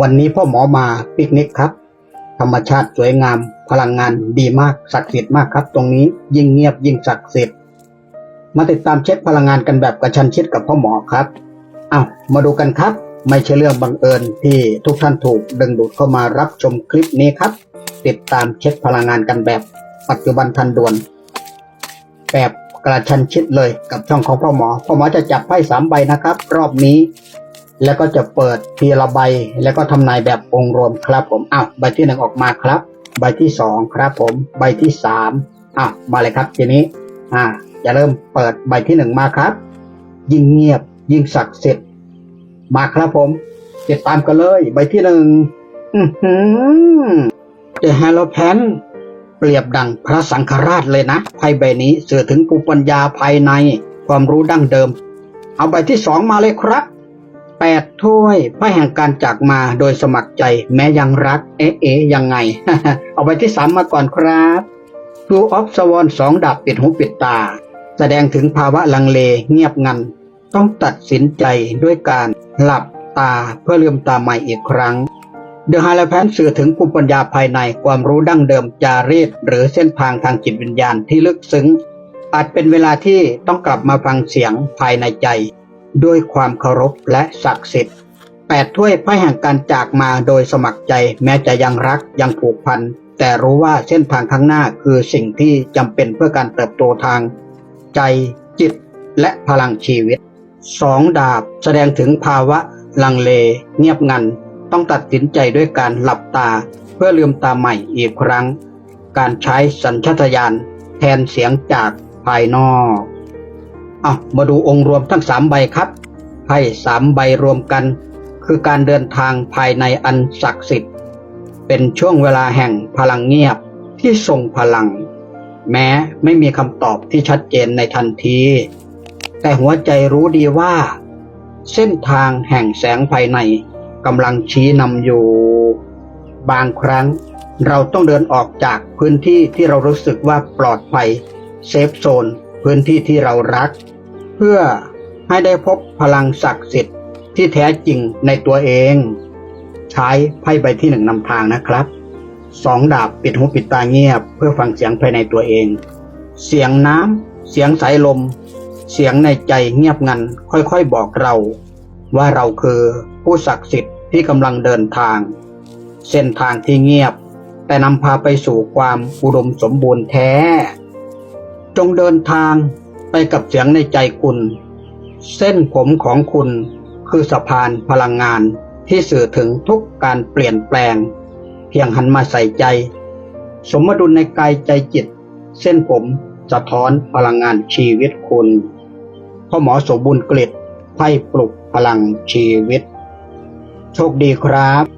วันนี้พ่อหมอมาปิกนิกครับ ธรรมชาติสวยงาม พลังงานดีมากศักดิ์สิทธิ์มากครับ ตรงนี้ยิ่งเงียบยิ่งศักดิ์สิทธิ์มาติดตามเช็คพลังงานกันแบบกระชันชิดกับพ่อหมอครับอ้าวมาดูกันครับ ไม่ใช่เรื่องบังเอิญที่ทุกท่านถูกดึงดูดเข้ามารับชมคลิปนี้ครับ ติดตามเช็คพลังงานกันแบบ ปัจจุบันทันด่วน แบบกระชันชิดเลยกับช่องของพ่อหมอพ่อหมอจะจับไพ่สามใบนะครับ รอบนี้ แล้วก็จะเปิดทีละใบ แล้วก็ทำนายแบบองค์รวมครับผมอ้าวใบที่หนึ่งออกมาครับ ใบที่สองครับผม ใบที่สามอ้าวมาเลยครับทีนี้ อ่าจะเริ่มเปิดใบที่หนึ่งมาครับ ยิ่งเงียบยิ่งศักดิ์สิทธิ์มาครับผมติดตามกันเลย ใบที่หนึ่งอือหือเดอะฮาโลแพนเปรียบดังพระสังฆราชเลยนะไพ่ใบนี้สื่อถึงภูมิปัญญาภายในความรู้ดั้งเดิม เอาใบที่สองมาเลยครับ แปดถ้วยไพ่แห่งการจากมาโดยสมัครใจแม้ยังรัก เอ๊ะเอ๊ะยังไง เอาใบที่สามมาก่อนครับ Two of Swan สองดาบปิดหูปิดตา แสดงถึงภาวะลังเลเงียบงัน ต้องตัดสินใจด้วยการหลับตาเพื่อลืมตาใหม่อีกครั้งเดอะฮาร์แพนสื่อถึงภูมิปัญญาภายในความรู้ดั้งเดิมจารีตหรือเส้นทางทางจิตวิญญาณที่ลึกซึ้ง อาจเป็นเวลาที่ต้องกลับมาฟังเสียงภายในใจ ด้วยความเคารพและศักดิ์สิทธิ์แปดถ้วยไพ่แห่งการจากมาโดยสมัครใจแม้จะยังรักยังผูกพัน แต่รู้ว่าเส้นทางข้างหน้าคือสิ่งที่จำเป็นเพื่อการเติบโตทาง ใจจิตและพลังชีวิตสองดาบแสดงถึงภาวะ ลังเล เงียบงัน ต้องตัดสินใจด้วยการหลับตา เพื่อลืมตาใหม่อีกครั้ง การใช้สัญชาตญาณแทนเสียงจากภายนอก อามาดูองค์รวมทั้งสามใบครับไพ่สามใบรวมกัน คือการเดินทางภายในอันศักดิ์สิทธิ์ เป็นช่วงเวลาแห่งพลังเงียบที่ทรงพลัง แม้ไม่มีคำตอบที่ชัดเจนในทันที แต่หัวใจรู้ดีว่า เส้นทางแห่งแสงภายในกำลังชี้นำอยู่ บางครั้งเราต้องเดินออกจากพื้นที่ที่เรารู้สึกว่าปลอดภัย เซฟโซน พื้นที่ที่เรารัก พื่อให้ได้พบพลังศักดิ์สิทธิ์ที่แท้จริงในตัวเอง ใช้ไพ่ใบที่หนึ่งนำทางนะครับสองดาบปิดหูปิดตาเงียบ เพื่อฟังเสียงภายในตัวเอง เสียงน้ำเสียงสายลม เสียงในใจเงียบงันค่อยๆบอกเรา ว่าเราคือผู้ศักดิ์สิทธิ์ที่กำลังเดินทาง เส้นทางที่เงียบ แต่นำพาไปสู่ความอุดมสมบูรณ์แท้ จงเดินทาง ไปกับเสียงในใจคุณ เส้นผมของคุณคือสะพานพลังงานที่สื่อถึงทุกการเปลี่ยนแปลง เพียงหันมาใส่ใจ สมดุลในกายใจจิต เส้นผมสะท้อนพลังงานชีวิตคุณพ่อหมอสมบูรณ์กฤษไพ่ปลุกพลังชีวิต โชคดีครับ